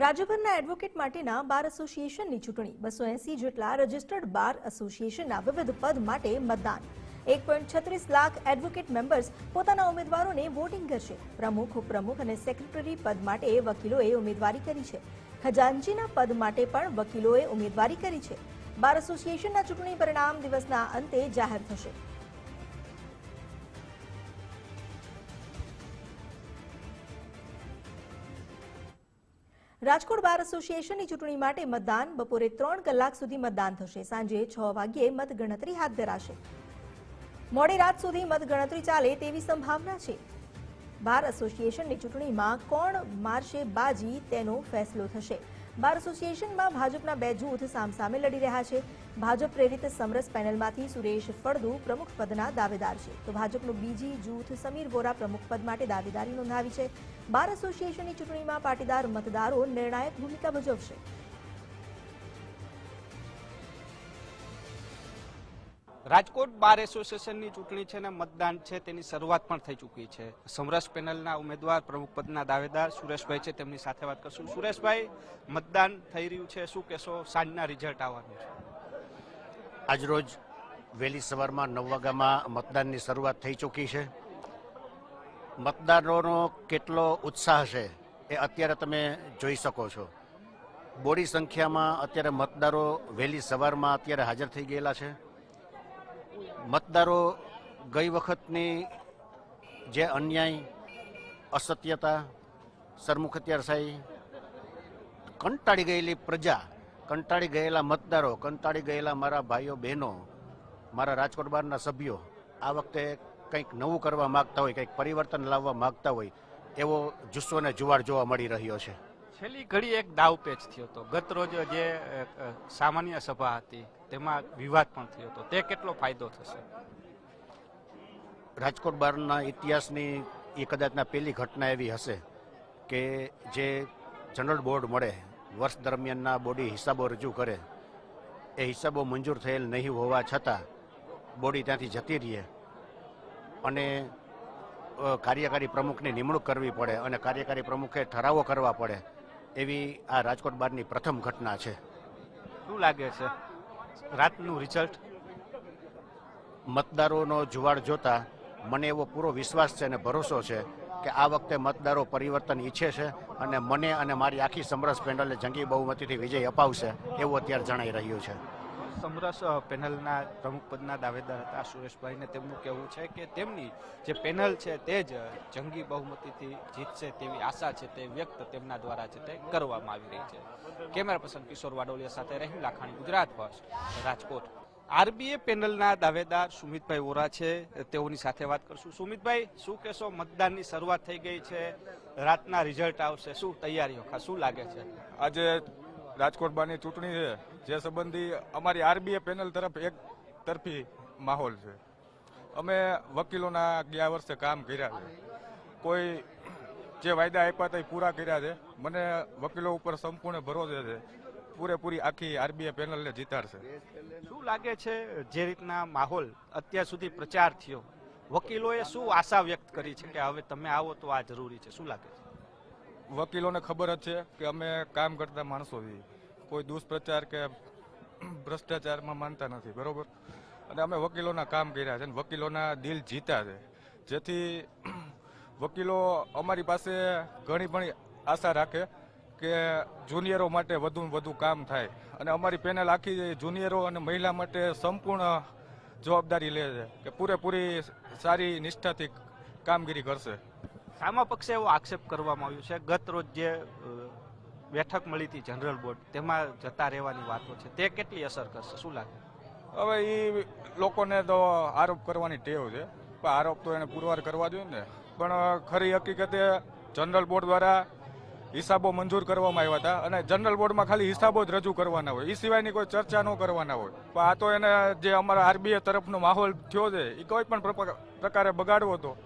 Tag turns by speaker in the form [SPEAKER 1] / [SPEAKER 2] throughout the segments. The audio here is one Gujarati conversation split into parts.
[SPEAKER 1] રાજ્યભરના એડવોકેટ માટેના બાર એસોસિએશનની ચૂંટણી. બસો એસી જેટલા રજિસ્ટર્ડ બાર એસોસિએશનના વિવિધ પદ માટે મતદાન. એક પોઈન્ટ છત્રીસ લાખ એડવોકેટ મેમ્બર્સ પોતાના ઉમેદવારોને વોટિંગ કરશે. પ્રમુખ, ઉપપ્રમુખ અને સેક્રેટરી પદ માટે વકીલોએ ઉમેદવારી કરી છે. ખજાનચીના પદ માટે પણ વકીલોએ ઉમેદવારી કરી છે. બાર એસોસિએશનના ચૂંટણી પરિણામ દિવસના અંતે જાહેર થશે. રાજકોટ બાર એસોસિએશનની ચૂંટણી માટે મતદાન બપોરે ત્રણ કલાક સુધી મતદાન થશે. સાંજે છ વાગ્યે મતગણતરી હાથ ધરાશે. મોડી રાત સુધી મતગણતરી ચાલે તેવી સંભાવના છે. બાર એસોસિએશનની ચૂંટણીમાં કોણ મારશે બાજી તેનો ફેસલો થશે. બાર એસોસિએશનમાં ભાજપના બે જૂથ સામસામે લડી રહ્યા છે. ભાજપ પ્રેરિત સમરસ પેનલમાંથી સુરેશ ફળદુ પ્રમુખ પદના દાવેદાર છે. તો ભાજપનું બીજી જૂથ સમીર વોરા પ્રમુખ પદ માટે દાવેદારી નોંધાવી છે. બાર એસોસિએશનની ચૂંટણીમાં પાટીદાર મતદારો નિર્ણાયક ભૂમિકા ભજવશે.
[SPEAKER 2] રાજકોટ બાર એસોસિએશનની ચૂંટણી છે ને મતદાન છે, તેની શરૂઆત પણ થઈ ચૂકી છે. સમરસ પેનલના ઉમેદવાર, પ્રમુખ પદના દાવેદાર સુરેશભાઈ છે, તેમની સાથે વાત કરશું. સુરેશભાઈ, મતદાન થઈ રહ્યું છે, શું કહેશો? સાંજના રિઝલ્ટ આવવાનું છે.
[SPEAKER 3] આજરોજ વહેલી સવારમાં નવ વાગ્યામાં મતદાનની શરૂઆત થઈ ચૂકી છે. મતદારોનો કેટલો ઉત્સાહ છે એ અત્યારે તમે જોઈ શકો છો. બોડી સંખ્યામાં અત્યારે મતદારો વહેલી સવારમાં અત્યારે હાજર થઈ ગયેલા છે. મતદારો ગઈ વખતની જે અન્યાય, અસત્યતા સરમુખત્યારશાહી કંટાળી ગયેલી પ્રજા, કંટાળી ગયેલા મતદારો, કંટાળી ગયેલા મારા ભાઈઓ, બહેનો, મારા રાજકોટ બારના સભ્યો, આ વખતે કંઈક નવું કરવા માગતા હોય, કંઈક પરિવર્તન લાવવા માગતા હોય, એવો જુસ્સો અને જુવાર જોવા મળી રહ્યો છે.
[SPEAKER 2] છેલ્લી ઘડી એક દાવપેચ થયો હતો. ગત રોજ જે સામાન્ય સભા હતી તેમાં વિવાદ પણ થયો હતો. તે કેટલો ફાયદો થશે?
[SPEAKER 3] રાજકોટ બારના ઇતિહાસની એ કદાચના પહેલી ઘટના એવી હશે કે જે જનરલ બોર્ડ મળે વર્ષ દરમિયાનના બોડી હિસાબો રજૂ કરે એ હિસાબો મંજૂર થયેલ નહીં હોવા છતાં બોડી ત્યાંથી જતી રહીએ અને કાર્યકારી પ્રમુખની નિમણૂક કરવી પડે અને કાર્યકારી પ્રમુખે ઠરાવો કરવા પડે એવી આ રાજકોટ બારની પ્રથમ ઘટના છે.
[SPEAKER 2] શું લાગે છે? રાતનું રિઝલ્ટ
[SPEAKER 3] મતદારોનો જુવાળ જોતા મને એવો પૂરો વિશ્વાસ છે અને ભરોસો છે કે આ વખતે મતદારો પરિવર્તન ઈચ્છે છે અને મને અને મારી આખી સમરસ પેનલને જંગી બહુમતીથી વિજય અપાવશે, એવું અત્યારે જણાઈ રહ્યું છે.
[SPEAKER 2] સમરસ પેનલના પ્રમુખપદના દાવેદાર હતા સુરેશભાઈને તેમનું કહેવું છે કે તેમની જે પેનલ છે તે જ જંગી બહુમતીથી જીતશે તેવી આશા છે તે વ્યક્ત તેમના દ્વારા છે તે કરવામાં આવી રહી છે. કેમેરા પર્સન કિશોર વાડોલિયા સાથે રહીમ લાખાણી, ગુજરાત ફર્સ્ટ, રાજકોટ. આરબીએ પેનલના દાવેદાર સુમિતભાઈ ઓરા છે, તેઓની સાથે વાત કરશું. સુમિતભાઈ, શું કહેશો? મતદાનની શરૂઆત થઈ ગઈ છે, રાતના રિઝલ્ટ આવશે, શું તૈયારીઓ? શું લાગે છે?
[SPEAKER 4] આજે રાજકોટ બારની ચૂંટણી છે, જે સંબંધી અમારી આરબીએ પેનલ તરફ એક તરફી માહોલ છે. અમે વકીલોના ગયા વર્ષે કામ કર્યા છે. કોઈ જે વાયદા આપ્યા હતા પૂરા કર્યા છે. મને વકીલો ઉપર સંપૂર્ણ ભરોસે છે. પૂરેપૂરી આખી આરબીએ પેનલને જીતાડશે.
[SPEAKER 2] શું લાગે છે જે રીતના માહોલ અત્યાર સુધી પ્રચાર થયો? વકીલોએ શું આશા વ્યક્ત કરી છે કે હવે તમે આવો તો આ જરૂરી છે? શું લાગે છે?
[SPEAKER 4] વકીલોને ખબર જ છે કે અમે કામ કરતા માણસો કોઈ દુષ્પ્રચાર કે ભ્રષ્ટાચારમાં માનતા નથી, બરોબર? અને અમે વકીલોના કામ કર્યા છે અને વકીલોના દિલ જીતા છે. જેથી વકીલો અમારી પાસે ઘણી ઘણી આશા રાખે કે જુનિયરો માટે વધુ વધુ કામ થાય. અને અમારી પેનલ આખી જુનિયરો અને મહિલા માટે સંપૂર્ણ જવાબદારી લે છે કે પૂરેપૂરી સારી નિષ્ઠાથી કામગીરી કરશે.
[SPEAKER 2] સામા પક્ષે એવો આક્ષેપ કરવામાં આવ્યો છે. ગત રોજ જે બેઠક મળી હતી જનરલ બોર્ડ, તેમાં જતા રહેવાની વાતો છે. તે કેટલી અસર કરશે? શું લાગે?
[SPEAKER 4] હવે એ લોકોને તો આરોપ કરવાની ટેવ છે. પણ આરોપ તો એને પુરવાર કરવા જોઈએ ને. પણ ખરી હકીકતે જનરલ બોર્ડ દ્વારા હિસાબો મંજૂર કરવામાં આવ્યા હતા અને જનરલ બોર્ડમાં ખાલી હિસાબો જ રજૂ કરવાના હોય. એ સિવાયની કોઈ ચર્ચા ન કરવાના હોય. પણ આ તો એને જે અમારા આરબીઆઈ તરફનો માહોલ થયો છે એ કોઈ પણ પ્રકારે બગાડવો હતો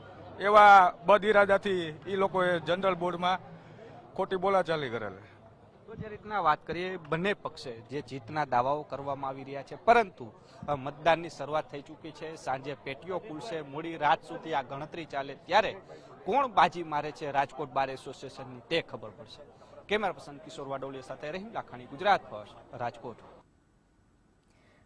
[SPEAKER 4] એવા બદ ઇરાદાથી એ લોકોએ જનરલ બોર્ડમાં ખોટી બોલાચાલી કરેલી.
[SPEAKER 2] તો જે રીતના વાત કરીએ બંને પક્ષે જે જીતના દાવાઓ કરવામાં આવી રહ્યા છે, પરંતુ મતદાનની શરૂઆત થઈ ચૂકી છે, સાંજે પેટીઓ ખુલશે, મોડી રાત સુધી આ ગણતરી ચાલે, ત્યારે કોણ બાજી મારે છે રાજકોટ બાર એસોસિએશનની તે ખબર પડશે. કેમેરા પર્સન કિશોર વાડોલિયા સાથે રહીમ લાખાણી, ગુજરાત ફર્સ્ટ, રાજકોટ.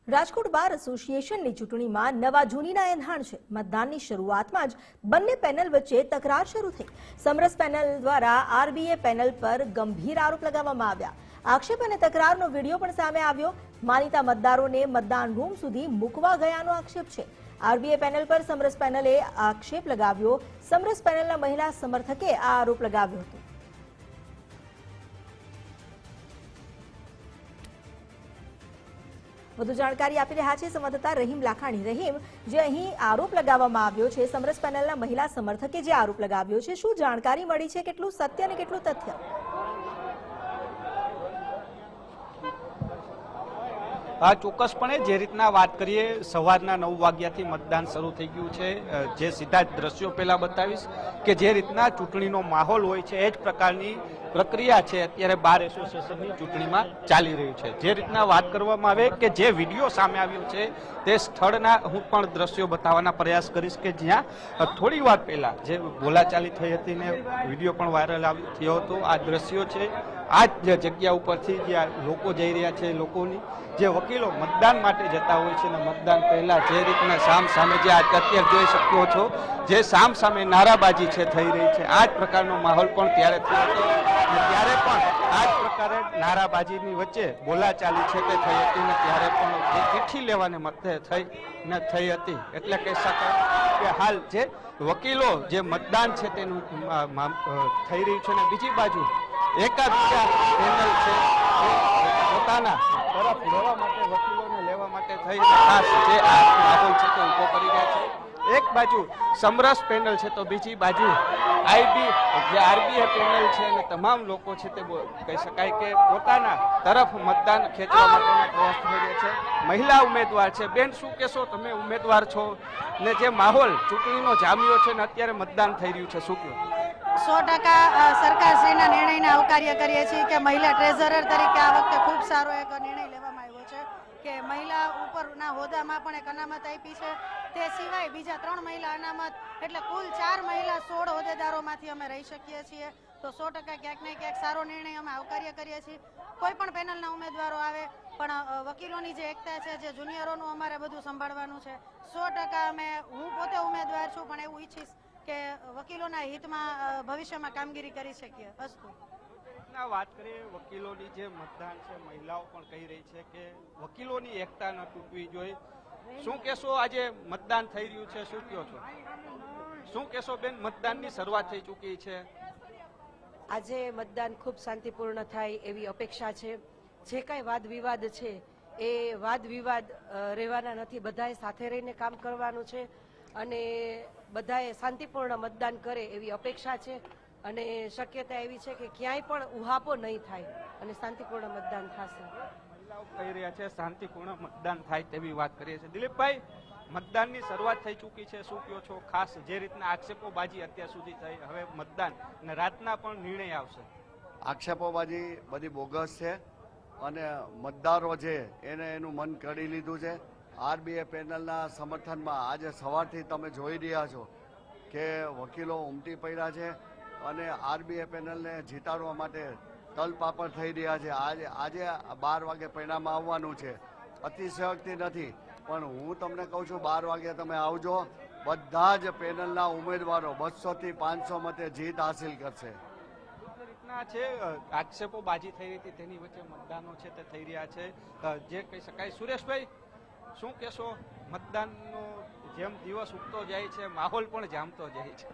[SPEAKER 1] રાજકોટ બાર એસોસિએશનની ચૂંટણીમાં નવા જૂનીના એંધાણ છે. મતદાનની શરૂઆતમાં જ બંને પેનલ વચ્ચે તકરાર શરૂ થઈ. સમરસ પેનલ દ્વારા આરબીએ પેનલ પર ગંભીર આરોપ લગાવવામાં આવ્યા. આક્ષેપ અને તકરારનો વીડિયો પણ સામે આવ્યો. માનીતા મતદારોને મતદાન રૂમ સુધી મૂકવા ગયાનો આક્ષેપ છે. આરબીએ પેનલ પર સમરસ પેનલે આક્ષેપ લગાવ્યો. સમરસ પેનલના મહિલા સમર્થકે આ આરોપ લગાવ્યો હતો. વધુ જાણકારી આપી રહ્યા છે સંવાદદાતા રહીમ લાખાણી. રહીમ, જે અહીં આરોપ લગાવવામાં આવ્યો છે, સમરસ પેનલના મહિલા સમર્થકે જે આરોપ લગાવ્યો છે, શું જાણકારી મળી છે? કેટલું સત્ય અને કેટલું તથ્ય?
[SPEAKER 2] ચોક્કસપણે જે રીતના વાત કરીએ, સવારના નવ વાગ્યાથી મતદાન શરૂ થઈ ગયું છે. જે સીધા જ દ્રશ્યો પહેલાં બતાવીશ કે જે રીતના ચૂંટણીનો માહોલ હોય છે, એ જ પ્રકારની પ્રક્રિયા છે અત્યારે બાર એસોસિએશનની ચૂંટણીમાં ચાલી રહ્યું છે. જે રીતના વાત કરવામાં આવે કે જે વીડિયો સામે આવ્યો છે, તે સ્થળના હું પણ દ્રશ્યો બતાવવાના પ્રયાસ કરીશ કે જ્યાં થોડી વાર પહેલાં જે બોલાચાલી થઈ હતી ને વીડિયો પણ વાયરલ આવ્યો, થયો હતો, આ દ્રશ્યો છે. આ જ જગ્યા ઉપરથી જે લોકો જઈ રહ્યા છે લોકોની, જે વકીલો મતદાન માટે જતા હોય છે ને મતદાન પહેલાં જે રીતના સામ સામે જે આ અત્યારે જોઈ શકો છો, જે સામ સામે નારાબાજી છે થઈ રહી છે આ જ પ્રકારનો માહોલ પણ ત્યારે થયો હતો અને ત્યારે પણ આ જ પ્રકારે નારાબાજીની વચ્ચે બોલાચાલી છે તે થઈ હતી ને ત્યારે પણ જે ચિઠ્ઠી લેવાને મતે થઈ ને થઈ હતી. એટલે કહી શકાય કે હાલ જે વકીલો જે મતદાન છે તેનું થઈ રહ્યું છે ને બીજી બાજુ એકાદ પેનલ છે. પોતાના તરફ લેવા માટે, વકીલોને લેવા માટે થઈને ખાસ જે આ માહોલ છે તે ઊભો કરી રહ્યા છે. એક બાજુ સમરસ પેનલ છે તો બીજી બાજુ આઈબી, જે આરબીએ પેનલ છે અને તમામ લોકો છે તે કહી શકાય કે પોતાના તરફ મતદાન ખેંચવા માટેના પ્રયાસ થઈ રહ્યા છે. મહિલા ઉમેદવાર છે. બેન, શું કહેશો? તમે ઉમેદવાર છો ને જે માહોલ ચૂંટણીનો જામ્યો છે ને અત્યારે મતદાન થઈ રહ્યું છે. શું કહો
[SPEAKER 5] સો ટકા સરકારશ્રીના નિર્ણયને આવકાર્ય કરીએ છીએ કે મહિલા ટ્રેઝરર તરીકે આ વખતે ખૂબ સારો એક નિર્ણય લેવામાં આવ્યો છે કે મહિલા ઉપરના હોદ્દામાં પણ એક અનામત આપી છે. તે સિવાય બીજા ત્રણ મહિલા અનામત, એટલે કુલ ચાર મહિલા સોળ હોદ્દેદારોમાંથી અમે રહી શકીએ છીએ. તો સો ટકા ક્યાંક ને ક્યાંક સારો નિર્ણય અમે આવકાર્ય કરીએ છીએ. કોઈ પણ પેનલના ઉમેદવારો આવે, પણ વકીલોની જે એકતા છે, જે જુનિયરોનું અમારે બધું સંભાળવાનું છે. સો ટકા અમે, હું પોતે ઉમેદવાર છું, પણ એવું ઈચ્છીશ કે વકીલોના હિતમાં ભવિષ્યમાં કામગીરી કરી શકીએ? અસ્તુ.
[SPEAKER 2] ના વાત કરીએ વકીલોની જે મતદાન છે મહિલાઓ પણ કહી રહી છે કે વકીલોની એકતા ન તૂટવી જોઈએ. શું કહેશો આજે મતદાન થઈ રહ્યું છે? શું કહો છો? શું કહેશો બેન મતદાનની શરૂઆત થઈ ચૂકી છે?
[SPEAKER 6] આજે મતદાન ખૂબ શાંતિપૂર્ણ થાય એવી અપેક્ષા છે. જે કાંઈ વાદ વિવાદ છે એ વાદ વિવાદ રહેવાના નથી. બધાએ સાથે રહીને કામ કરવાનું છે. અને બધાએ શાંતિપૂર્ણ મતદાન કરે એવી અપેક્ષા છે અને શક્યતા એવી છે કે ક્યાંય પણ ઉહાપો નહીં થાય અને શાંતિપૂર્ણ મતદાન થશે.
[SPEAKER 2] મહિલાઓ કહી રહ્યા છે શાંતિપૂર્ણ મતદાન થાય તેવી વાત કરીએ છીએ. દિલીપભાઈ મતદાનની શરૂઆત થઈ ચૂકી છે. શું કહો છો? ખાસ જે રીતના આક્ષેપોબાજી અત્યાર સુધી થઈ હવે મતદાન અને રાતના પણ નિર્ણય આવશે.
[SPEAKER 7] આક્ષેપોબાજી બધી બોગસ છે અને મતદારો છે એને એનું મન કરી લીધું છે. આરબીએ પેનલના સમર્થનમાં આજે સવારથી તમે જોઈ રહ્યા છો કે વકીલો ઉમટી પડ્યા છે અને આરબીએ પેનલને જીતાડવા માટે તલપાપડ થઈ રહ્યા છે. આજે આજે બાર વાગે પરિણામ આવવાનું છે. અતિશયોક્તિ નથી, પણ હું તમને કહું છું, બાર વાગે તમે આવજો. બધા જ પેનલના ઉમેદવારો બસોથી પાંચસો મતે જીત હાસિલ કરશે.
[SPEAKER 2] રીતના છે આક્ષેપો બાજી થઈ રહી હતી, તેની વચ્ચે મતદાનો છે તે થઈ રહ્યા છે. જે કહી શકાય, સુરેશભાઈ? શું કહેશો? મતદાનનો જેમ દિવસ ઉગતો જાય છે, માહોલ પણ જામતો જાય છે.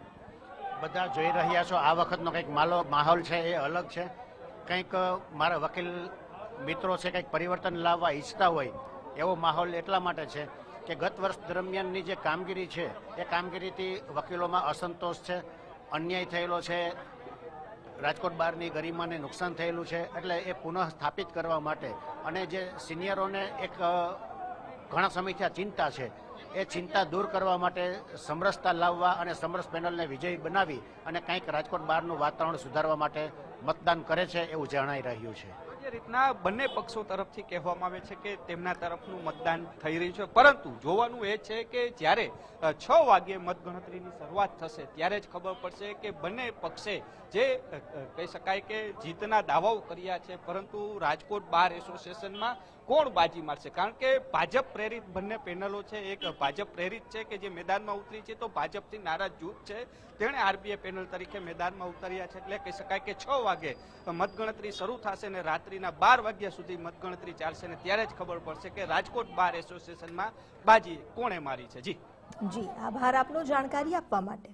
[SPEAKER 3] બધા જોઈ રહ્યા છો, આ વખતનો કંઈક માલો, માહોલ છે એ અલગ છે. કંઈક મારા વકીલ મિત્રો છે, કંઈક પરિવર્તન લાવવા ઈચ્છતા હોય, એવો માહોલ એટલા માટે છે કે ગત વર્ષ દરમિયાનની જે કામગીરી છે, એ કામગીરીથી વકીલોમાં અસંતોષ છે, અન્યાય થયેલો છે, રાજકોટ બહારની ગરિમાને નુકસાન થયેલું છે, એટલે એ પુનઃ સ્થાપિત કરવા માટે. અને જે સિનિયરોને એક ઘણા સમયથી આ ચિંતા છે. એ ચિંતા દૂર કરવા માટે સમરસતા લાવવા અને સમરસ પેનલને વિજયી બનાવી અને કંઈક રાજકોટ બહારનું વાતાવરણ સુધારવા માટે મતદાન કરે છે એવું જણાઈ રહ્યું છે.
[SPEAKER 2] જે રીતના બંને પક્ષો તરફથી કહેવામાં આવે છે કે તેમના તરફનું મતદાન થઈ રહ્યું છે. પરંતુ જોવાનું એ છે કે જ્યારે છ વાગ્યે મતગણતરીની શરૂઆત થશે, ત્યારે જ ખબર પડશે કે બંને પક્ષે જે કહી શકાય કે જીતના દાવાઓ કર્યા છે. પરંતુ રાજકોટ બાર એસોસિએશનમાં કોણ બાજી મારશે? કારણ કે ભાજપ પ્રેરિત બંને પેનલો છે, એક ભાજપ પ્રેરિત છે કે જે મેદાનમાં ઉતરી છે, તો ભાજપથી નારાજ જૂથ છે. તેણે આરબીએ પેનલ તરીકે મેદાનમાં ઉતર્યા છે, એટલે કહી શકાય કે છ વાગે મતગણતરી શરૂ થશે ને રાત્રિના બાર વાગ્યા સુધી મતગણતરી ચાલશે ને ત્યારે જ ખબર પડશે કે રાજકોટ બાર એસોસિએશનમાં બાજી કોણે મારી છે. જી.
[SPEAKER 1] જી, આભાર આપનો જાણકારી આપવા માટે.